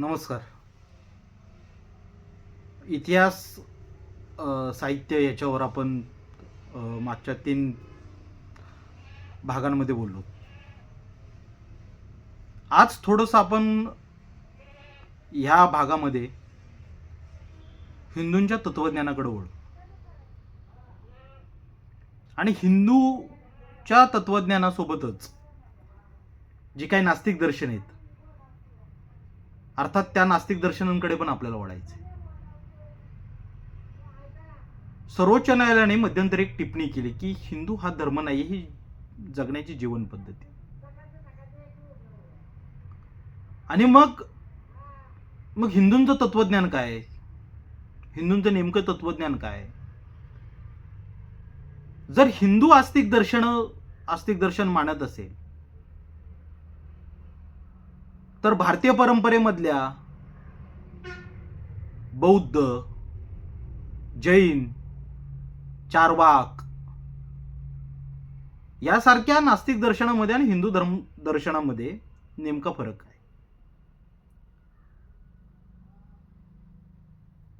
नमस्कार. इतिहास साहित्य याच्यावर आपण मागच्या तीन भागांमध्ये बोललो. आज थोडंसं आपण ह्या भागामध्ये हिंदूंच्या तत्वज्ञानाकडे वळू. आणि हिंदूच्या तत्वज्ञानासोबतच जी काही नास्तिक दर्शन आहेत अर्थात त्या नास्तिक दर्शनांकडे पण आपल्याला वळायचं सर्वोच्च न्यायालयाने मध्यंतरी एक टिप्पणी केली की हिंदू हा धर्म नाही ही जगण्याची जीवन पद्धती आणि मग मग हिंदूंचं तत्वज्ञान काय आहे? हिंदूंचं नेमकं तत्वज्ञान काय आहे? जर हिंदू आस्तिक दर्शन आस्तिक दर्शन मानत असेल तर भारतीय परंपरेमधल्या बौद्ध जैन चारवाक यासारख्या नास्तिक दर्शनामध्ये आणि हिंदू धर्म दर्शनामध्ये नेमका फरक आहे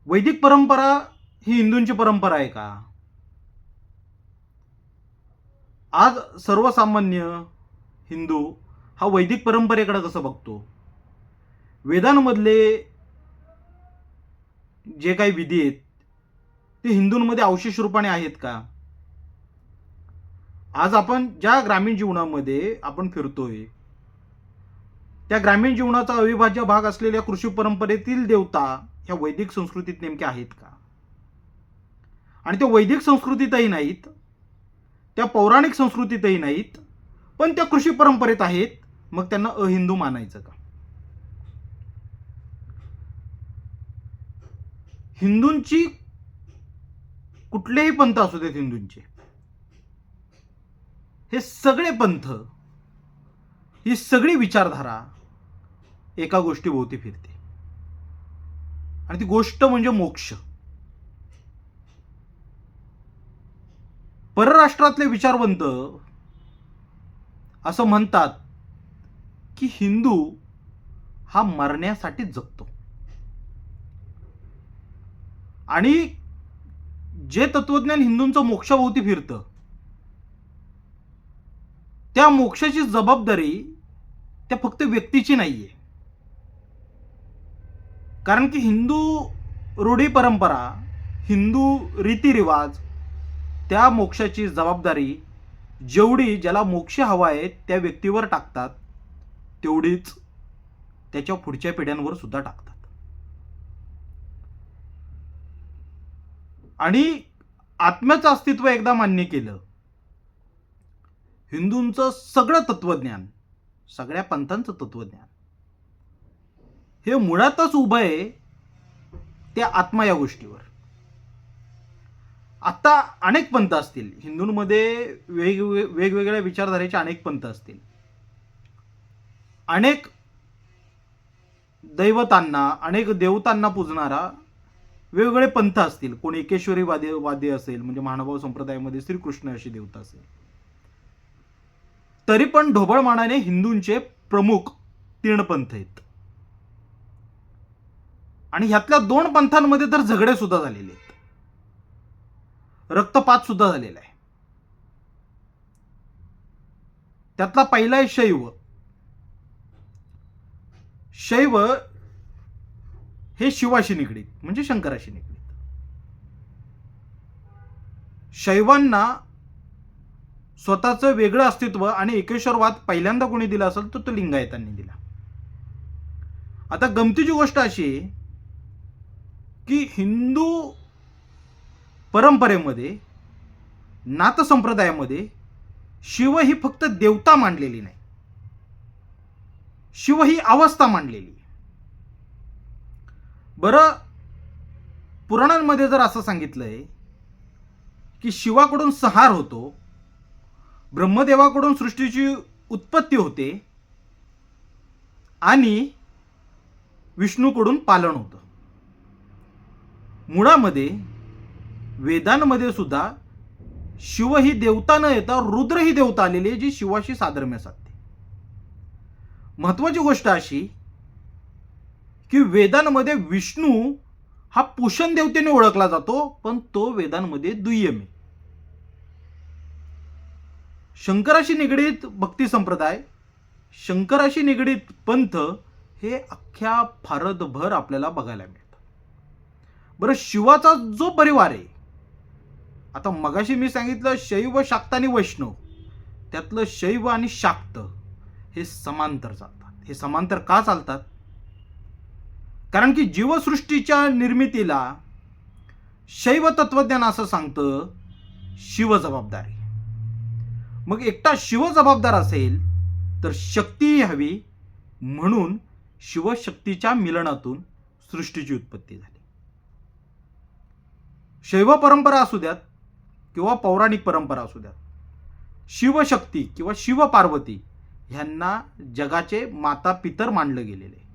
वैदिक परंपरा ही हिंदूंची परंपरा आहे का? आज सर्वसामान्य हिंदू हा वैदिक परंपरेकडे कसं बघतो? वेदांमधले जे काही विधी आहेत ते हिंदूंमध्ये अवशेष रूपाने आहेत का? आज आपण ज्या ग्रामीण जीवनामध्ये आपण फिरतोय त्या ग्रामीण जीवनाचा अविभाज्य भाग असलेल्या कृषी परंपरेतील देवता ह्या वैदिक संस्कृतीत नेमक्या आहेत का? आणि त्या वैदिक संस्कृतीतही नाहीत त्या पौराणिक संस्कृतीतही नाहीत पण त्या कृषी परंपरेत आहेत मग त्यांना अहिंदू मानायचं का? हिंदूंची कुठलेही पंथ असू देत हिंदूंचे. हे सगळे पंथ ही सगळी विचारधारा एका गोष्टीभोवती फिरते. आणि ती गोष्ट म्हणजे मोक्ष. परराष्ट्रातले विचारवंत असं म्हणतात की हिंदू हा मरण्यासाठी जगतो. आणि जे तत्वज्ञान हिंदूंचं मोक्षाभोवती फिरतं त्या मोक्षाची जबाबदारी त्या फक्त व्यक्तीची नाहीये. कारण की हिंदू रूढी परंपरा हिंदू रीतिरिवाज त्या मोक्षाची जबाबदारी जेवढी ज्याला मोक्ष हवा आहे त्या व्यक्तीवर टाकतात तेवढीच त्याच्या पुढच्या पिढ्यांवर सुद्धा टाकतात. आणि आत्म्याचं अस्तित्व एकदा मान्य केलं हिंदूंचं सगळं तत्वज्ञान सगळ्या पंथांचं तत्वज्ञान हे मुळातच उभं आहे त्या आत्मा या गोष्टीवर. आता अनेक पंथ असतील हिंदूंमध्ये वेगवेगळे वेगवेगळ्या विचारधारेचे अनेक पंथ असतील. अनेक दैवतांना अनेक देवतांना पूजणारा वेगवेगळे पंथ असतील. कोण एकेश्वरी वाद्य वाद्य असेल म्हणजे महानुभाव संप्रदायामध्ये श्रीकृष्ण अशी देवता असेल. तरी पण ढोबळ मानाने हिंदूंचे प्रमुख तीन पंथ आहेत. आणि ह्यातल्या दोन पंथांमध्ये तर झगडे सुद्धा झालेले आहेत. रक्तपात सुद्धा झालेला आहे. त्यातला पहिला आहे शैव. शैव हे शिवाशी निगडीत म्हणजे शंकराशी निगडीत. शैवांना स्वतःचं वेगळं अस्तित्व आणि एकेश्वरवाद पहिल्यांदा कोणी दिला असेल तर तो लिंगायतांनी दिला. आता गमतीची गोष्ट अशी आहे की हिंदू परंपरेमध्ये नाथ संप्रदायामध्ये शिव ही फक्त देवता मांडलेली नाही. शिव ही अवस्था मांडलेली. बरं पुराणांमध्ये जर असं सांगितलंय की शिवाकडून संहार होतो ब्रह्मदेवाकडून सृष्टीची उत्पत्ती होते आणि विष्णूकडून पालन होतं. मुळामध्ये वेदांमध्ये सुद्धा शिव ही देवता न येता रुद्र ही देवता आलेली आहे जी शिवाशी साधर्म्य साधते. महत्वाची गोष्ट अशी की वेदांमध्ये विष्णू हा पोषण देवतेने ओळखला जातो पण तो वेदांमध्ये दुय्यम आहे. शंकराशी निगडीत भक्ती संप्रदाय शंकराशी निगडीत पंथ हे अख्ख्या भारतभर आपल्याला बघायला मिळतं बरं शिवाचा जो परिवार आहे आता मगाशी मी सांगितलं शैव शाक्त आणि वैष्णव. त्यातलं शैव आणि शाक्त हे समांतर चालतात. हे समांतर का चालतात? कारण की जीवसृष्टीच्या निर्मितीला शैव तत्वज्ञान असं सांगतं शिव जबाबदारी. मग एकटा शिव जबाबदार असेल तर शक्तीही हवी म्हणून शिवशक्तीच्या मिलनातून सृष्टीची उत्पत्ती झाली. शैव परंपरा असू द्यात किंवा पौराणिक परंपरा असू द्यात शिवशक्ती किंवा शिव पार्वती ह्यांना जगाचे माता पितर मानलं गेलेले.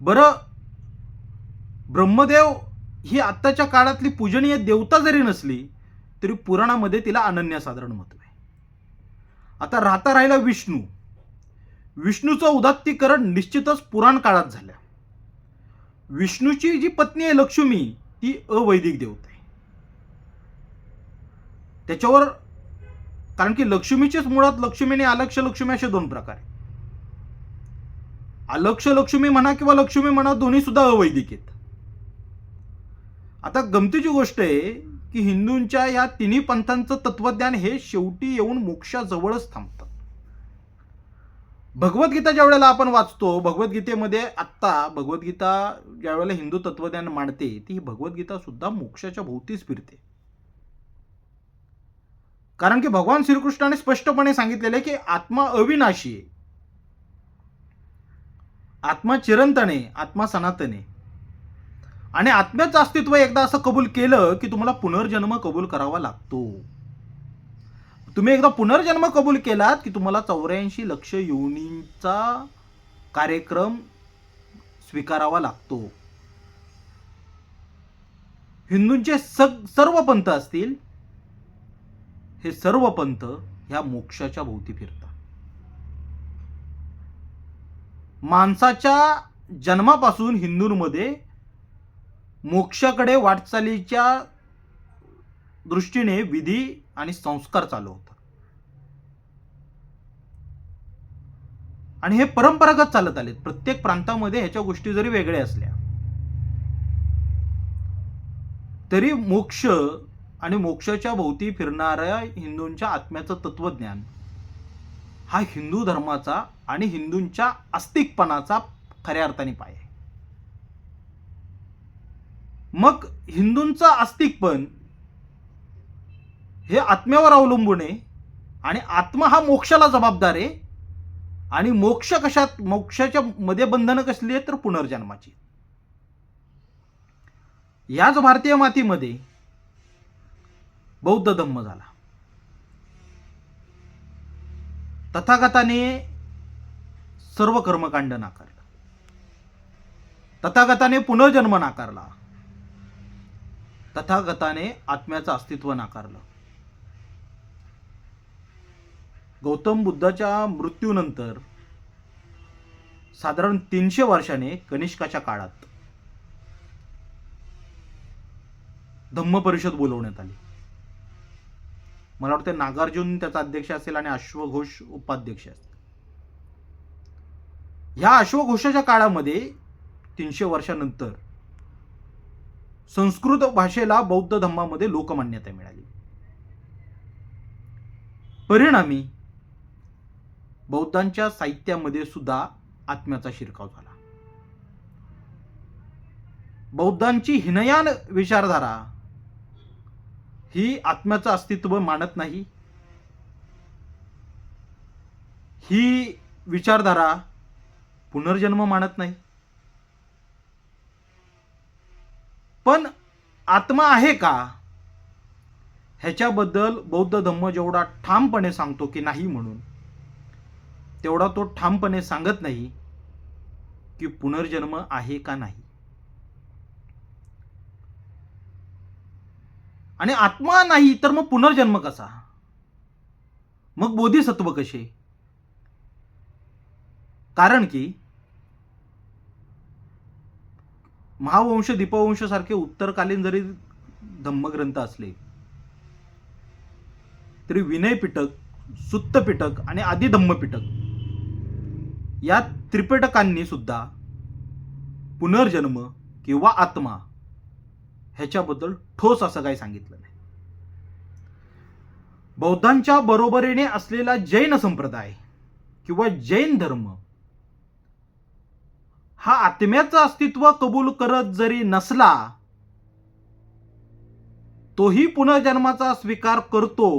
बरं ब्रह्मदेव ही आत्ताच्या काळातली पूजनीय देवता जरी नसली तरी पुराणामध्ये तिला अनन्यसाधारण महत्त्व आहे. आता राहता राहिला विष्णू. विष्णूचं उदात्तीकरण निश्चितच पुराण काळात झालं. विष्णूची जी पत्नी आहे लक्ष्मी ती अवैदिक देवता आहे. त्याच्यावर कारण की लक्ष्मीचेच मुळात लक्ष्मी आणि अलक्ष लक्ष्मी असे दोन प्रकार आहेत. अलक्ष लक्ष्मी म्हणा किंवा लक्ष्मी म्हणा दोन्ही सुद्धा अवैदिक आहेत. आता गमतीची गोष्ट आहे की हिंदूंच्या या तिन्ही पंथांचं तत्वज्ञान हे शेवटी येऊन मोक्षाजवळच थांबतं. भगवद्गीता ज्या वेळेला आपण वाचतो भगवद्गीतेमध्ये आत्ता भगवद्गीता ज्या वेळेला हिंदू तत्वज्ञान मांडते ती भगवद्गीता सुद्धा मोक्षाच्या भोवतीच फिरते. कारण की भगवान श्रीकृष्णाने स्पष्टपणे सांगितलेले की आत्मा अविनाशी आहे. आत्मा चिरंतने आत्मा सनातने आणि आत्म्याचं अस्तित्व एकदा असं कबूल केलं की तुम्हाला पुनर्जन्म कबूल करावा लागतो. तुम्ही एकदा पुनर्जन्म कबूल केलात की तुम्हाला चौऱ्याऐंशी लक्ष योनींचा कार्यक्रम स्वीकारावा लागतो. हिंदूंचे सग सर्व पंथ असतील हे सर्व पंथ ह्या मोक्षाच्या भोवती फिरतात. माणसाच्या जन्मापासून हिंदूंमध्ये मोक्षाकडे वाटचालीच्या दृष्टीने विधी आणि संस्कार चालू होतात. आणि हे परंपरागत चालत आलेत. प्रत्येक प्रांतामध्ये ह्याच्या गोष्टी जरी वेगळ्या असल्या तरी मोक्ष आणि मोक्षाच्या भोवती फिरणाऱ्या हिंदूंच्या आत्म्याचं तत्वज्ञान. हा हिंदू धर्माचा आणि हिंदूंच्या आस्तिकपणाचा खऱ्या अर्थाने पाय आहे. मग हिंदूंचं आस्तिकपण हे आत्म्यावर अवलंबून आहे आणि आत्मा हा मोक्षाला जबाबदार आहे आणि मोक्ष कशात मोक्षाच्या मध्ये बंधनं कसली आहेत तर पुनर्जन्माची. याच भारतीय मातीमध्ये बौद्ध धम्म झाला. तथागताने सर्व कर्मकांड नाकारलं. तथागताने पुनर्जन्म नाकारला. तथागताने आत्म्याचं अस्तित्व नाकारलं. गौतम बुद्धाच्या मृत्यूनंतर साधारण तीनशे वर्षाने कनिष्काच्या काळात धम्म परिषद बोलवण्यात आली. मला वाटतं नागार्जुन त्याचा अध्यक्ष असेल आणि अश्वघोष उपाध्यक्ष असतील ह्या अश्वघोषाच्या काळामध्ये तीनशे वर्षानंतर संस्कृत भाषेला बौद्ध धम्मामध्ये लोकमान्यता मिळाली. परिणामी बौद्धांच्या साहित्यामध्ये सुद्धा आत्म्याचा शिरकाव झाला. बौद्धांची हिनयान विचारधारा ही आत्म्याचं अस्तित्व मानत नाही. ही विचारधारा पुनर्जन्म मानत नाही. पण आत्मा आहे का? ह्याच्याबद्दल बौद्ध धम्म जेवढा ठामपणे सांगतो की नाही म्हणून तेवढा तो ठामपणे सांगत नाही की पुनर्जन्म आहे का नाही. आणि आत्मा नाही तर मग पुनर्जन्म कसा? मग बोधिसत्व कसे? कारण की महावंश दीपवंश सारखे उत्तरकालीन जरी धम्मग्रंथ असले तरी विनय पिटक सुत्त पिटक आणि आदिधम्म पिटक या त्रिपिटकांनी सुद्धा पुनर्जन्म किंवा आत्मा ह्याच्याबद्दल ठोस असं काही सांगितलं नाही. बौद्धांच्या बरोबरीने असलेला जैन संप्रदाय किंवा जैन धर्म हा आत्म्याचं अस्तित्व कबूल करत जरी नसला तोही पुनर्जन्माचा स्वीकार करतो.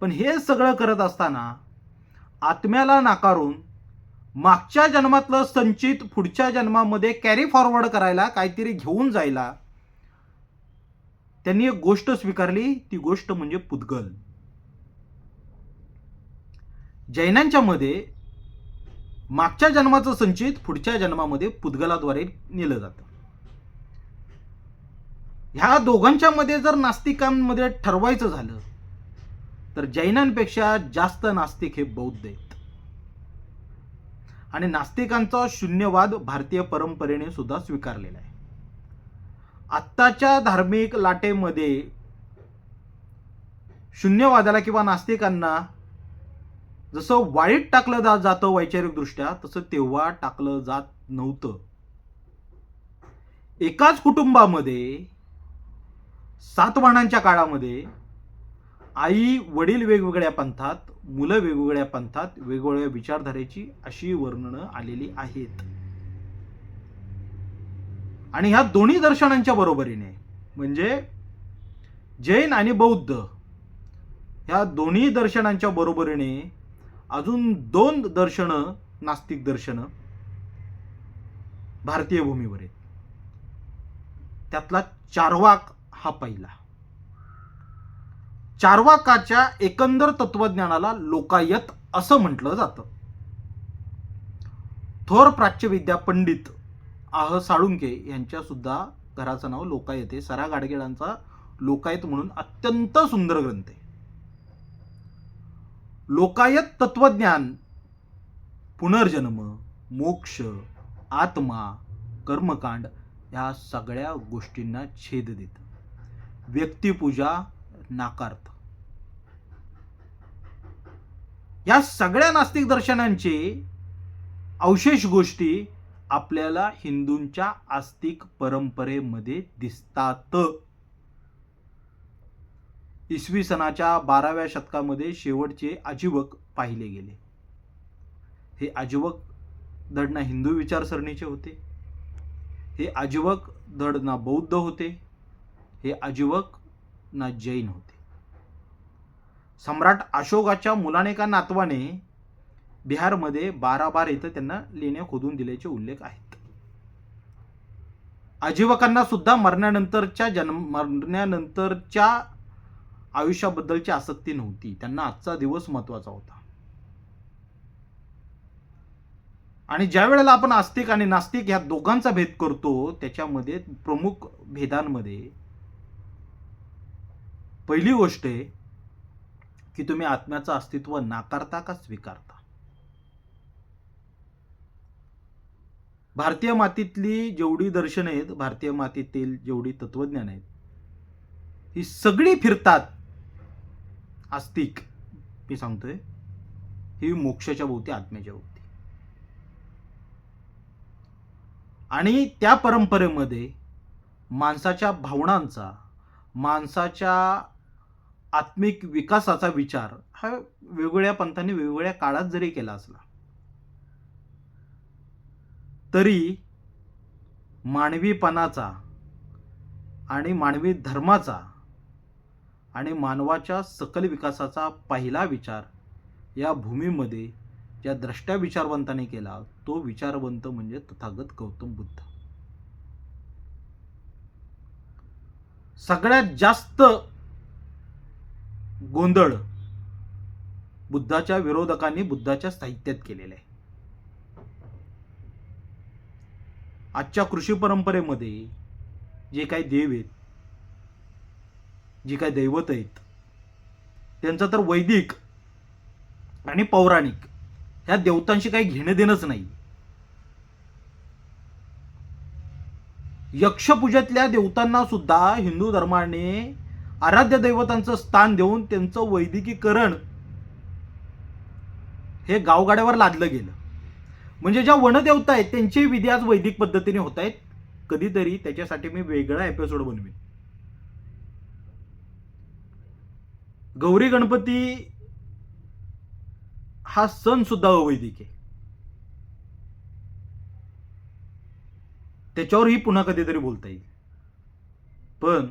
पण हे सगळं करत असताना आत्म्याला नाकारून मागच्या जन्मातलं संचित पुढच्या जन्मामध्ये कॅरी फॉरवर्ड करायला काहीतरी घेऊन जायला त्यांनी एक गोष्ट स्वीकारली. ती गोष्ट म्हणजे पुद्गल. जैनांच्या मध्ये मागच्या जन्माचं संचित पुढच्या जन्मामध्ये पुद्गलाद्वारे नेलं जातं. ह्या दोघांच्या मध्ये जर नास्तिकांमध्ये ठरवायचं झालं तर जैनांपेक्षा जास्त नास्तिक हे बौद्ध आहे आणि नास्तिकांचा शून्यवाद भारतीय परंपरेने सुद्धा स्वीकारलेला आहे. आत्ताच्या धार्मिक लाटेमध्ये शून्यवादाला किंवा नास्तिकांना जसं वाईट टाकलं जात जातं वैचारिकदृष्ट्या तसं तेव्हा टाकलं जात नव्हतं. एकाच कुटुंबामध्ये सातवाहनांच्या काळामध्ये आई वडील वेगवेगळ्या पंथात मुलं वेगवेगळ्या पंथात वेगवेगळ्या विचारधारेची अशी वर्णनं आलेली आहेत. आणि ह्या दोन्ही दर्शनांच्या बरोबरीने म्हणजे जैन आणि बौद्ध ह्या दोन्ही दर्शनांच्या बरोबरीने अजून दोन दर्शनं नास्तिक दर्शनं भारतीय भूमीवर आहेत. त्यातला चारवाक हा पहिला. चारवाकाच्या एकंदर तत्वज्ञानाला लोकायत असं म्हटलं जातं. थोर प्राच्यविद्या पंडित आह साळुंके यांच्या सुद्धा घराचं नाव लोकायत आहे. सरा गाडगेळांचा लोकायत म्हणून अत्यंत सुंदर ग्रंथ आहे. लोकायत तत्वज्ञान पुनर्जन्म मोक्ष आत्मा कर्मकांड ह्या सगळ्या गोष्टींना छेद देतं. व्यक्तिपूजा नाकारत. या सगळ्या नास्तिक दर्शनांचे अवशेष गोष्टी आपल्याला हिंदूंच्या आस्तिक परंपरेमध्ये दिसतात. इसवी सनाच्या बाराव्या शतकामध्ये शेवटचे आजीवक पाहिले गेले. हे आजीवक धडना हिंदू विचारसरणीचे होते. हे आजीवक धडना बौद्ध होते. हे आजीवक ना जैन होते. सम्राट अशोकाच्या मुलाने का नातवाने बिहारमध्ये बारा बार इथं त्यांना लेण्या खोदून दिल्याचे उल्लेख आहेत. आजीवकांना सुद्धा मरण्यानंतरच्या जन्म मरण्यानंतरच्या आयुष्याबद्दलची आसक्ती नव्हती. त्यांना आजचा दिवस महत्त्वाचा होता. आणि ज्या वेळेला आपण आस्तिक आणि नास्तिक ह्या दोघांचा भेद करतो त्याच्यामध्ये प्रमुख भेदांमध्ये पहिली गोष्ट आहे की तुम्ही आत्म्याचं अस्तित्व नाकारता का स्वीकारता? भारतीय मातीतली जेवढी दर्शन आहेत भारतीय मातीतील जेवढी तत्वज्ञान आहेत ही सगळी फिरतात. आस्तिक मी सांगतोय ही मोक्षाच्या भोवती आत्म्याच्या भोवती. आणि त्या परंपरेमध्ये माणसाच्या भावनांचा माणसाच्या आत्मिक विकासाचा विचार हा वेगवेगळ्या पंथांनी वेगवेगळ्या काळात जरी केला असला तरी मानवीपणाचा आणि मानवी धर्माचा आणि मानवाच्या सकल विकासाचा पहिला विचार या भूमीमध्ये ज्या द्रष्ट्या विचारवंताने केला तो विचारवंत म्हणजे तथागत गौतम बुद्ध. सगळ्यात जास्त गोंधळ. बुद्धाच्या विरोधकांनी बुद्धाच्या साहित्यात केलेला आहे. आजच्या कृषी परंपरेमध्ये जे काही देव आहेत जी काही दैवत आहेत त्यांचं तर वैदिक आणि पौराणिक ह्या देवतांशी काही घेणं देणंच नाही. यक्षपूजेतल्या देवतांना सुद्धा हिंदू धर्माने आराध्य दैवतांचं स्थान देऊन त्यांचं वैदिकीकरण हे गावगाड्यावर लादलं गेलं. म्हणजे ज्या वनदेवता आहेत त्यांचे विधी आज वैदिक पद्धतीने होत आहेत. कधीतरी त्याच्यासाठी मी वेगळा एपिसोड बनवेन. गौरी गणपती हा सण सुद्धा अवैदिक आहे. त्याच्यावरही पुन्हा कधीतरी बोलता येईल. पण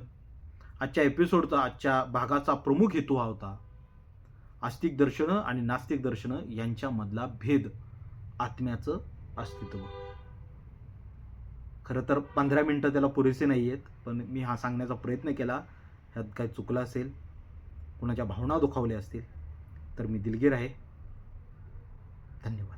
आजच्या एपिसोडचा आजच्या भागाचा प्रमुख हेतू हा होता आस्तिक दर्शनं आणि नास्तिक दर्शनं यांच्यामधला भेद आत्म्याचं अस्तित्व. खरं तर पंधरा मिनटं त्याला पुरेसे नाही आहेत पण मी हा सांगण्याचा प्रयत्न केला. ह्यात काय चुकलं असेल कुणाच्या भावना दुखावल्या असतील तर मी दिलगीर आहे. धन्यवाद.